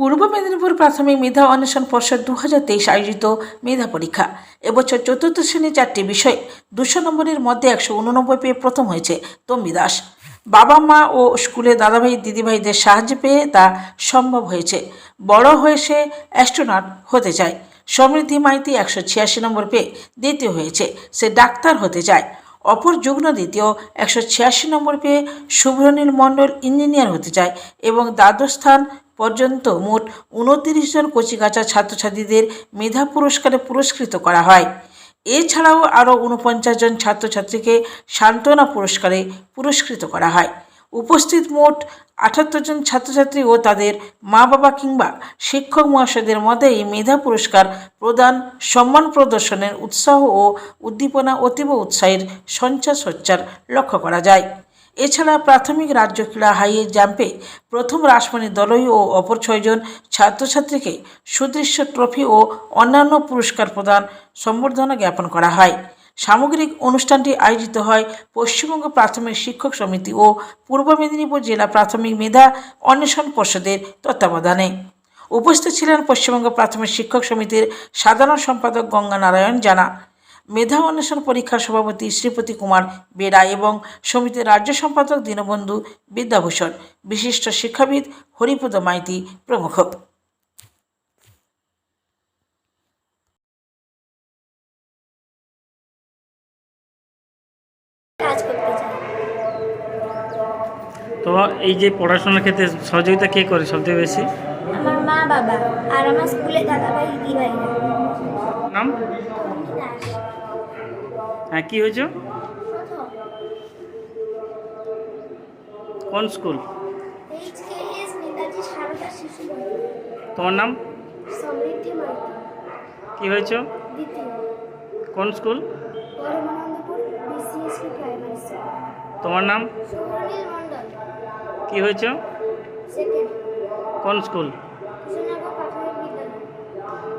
পূর্ব মেদিনীপুর প্রাথমিক মেধা অন্বেষণ পর্ষদ দু হাজার তেইশ আয়োজিত মেধা পরীক্ষা। এবছর চতুর্থ শ্রেণির চারটি বিষয় দুশো নম্বরের মধ্যে একশো উননব্বই পেয়ে প্রথম হয়েছে তম্বি দাস। বাবা মা ও স্কুলে দাদাভাই, দিদিভাইদের সাহায্য পেয়ে তা সম্ভব হয়েছে। বড় হয়ে সে অ্যাস্ট্রোনট হতে চায়। সমৃদ্ধি মাইতি একশো ছিয়াশি নম্বর পেয়ে দ্বিতীয় হয়েছে। সে ডাক্তার হতে চায়। অপর যুগ্ম দ্বিতীয় একশো ছিয়াশি নম্বর পেয়ে শুভ্রনীল মণ্ডল ইঞ্জিনিয়ার হতে চায় এবং দ্বাদশ স্থান পর্যন্ত মোট উনতিরিশ জন কচিকাচা ছাত্রছাত্রীদের মেধা পুরস্কারে পুরস্কৃত করা হয়। এছাড়াও আরও উনপঞ্চাশ জন ছাত্রছাত্রীকে সান্ত্বনা পুরস্কারে পুরস্কৃত করা হয়। উপস্থিত মোট আটাত্তর জন ছাত্রছাত্রী ও তাদের মা বাবা কিংবা শিক্ষক মহাশয়দের মধ্যে এই মেধা পুরস্কার প্রদান, সম্মান প্রদর্শনের উৎসাহ ও উদ্দীপনা অতীব উৎসাহের সঞ্চার সঞ্চার লক্ষ্য করা যায়। এছাড়া প্রাথমিক রাজ্য ক্রীড়া হাই জাম্পে প্রথম রাসমণি দলই ও অপর ছয়জন ছাত্রছাত্রীকে সুদৃশ্য ট্রফি ও অন্যান্য পুরস্কার প্রদান সম্বর্ধনা জ্ঞাপন করা হয়। সামগ্রিক অনুষ্ঠানটি আয়োজিত হয় পশ্চিমবঙ্গ প্রাথমিক শিক্ষক সমিতি ও পূর্ব মেদিনীপুর জেলা প্রাথমিক মেধা অন্বেষণ পর্ষদের তত্ত্বাবধানে। উপস্থিত ছিলেন পশ্চিমবঙ্গ প্রাথমিক শিক্ষক সমিতির সাধারণ সম্পাদক গঙ্গা নারায়ণ জানা। মেধা অন্বেষণ পরীক্ষার সভাপতি শ্রীপতি কুমার বেরা এবং সমিতির রাজ্য সম্পাদক দীনবন্ধু বিদ্যাভূষণ। বিশিষ্ট শিক্ষাবিদ হরিপদ মাইতি প্রমুখ। তো এই যে পড়াশোনার ক্ষেত্রে সহযোগিতা কে করে সবথেকে বেশি? আমার মা বাবা আর আমার স্কুলে দাদা ভাই দিদি ভাইরা নাম? হ্যাঁ কী হয়েছে? কোন স্কুল? তোমার নাম? কী হয়েছে? কোন স্কুল? তোমার নাম? কী হয়েছে? কোন স্কুল?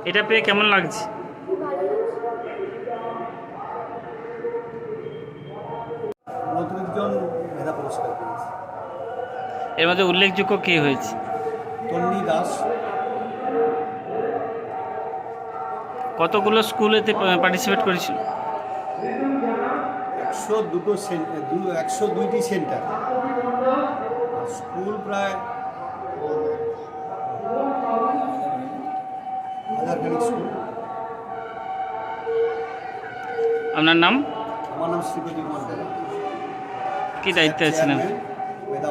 এটা পেয়ে কেমন লাগছে? উনত্রিশ জন মেধা পুরস্কার পেয়েছে। এর মধ্যে উল্লেখযোগ্য কে হয়েছে? তন্নি দাস। কতগুলো স্কুলেতে পার্টিসিপেট করেছিল? একশো দুটো একশো দুইটি সেন্টার। স্কুল প্রায় স্কুল। আপনার নাম? আমার নাম শ্রীপতি বেলা কি দায়িত্বে আছেন আপনি? মেধা।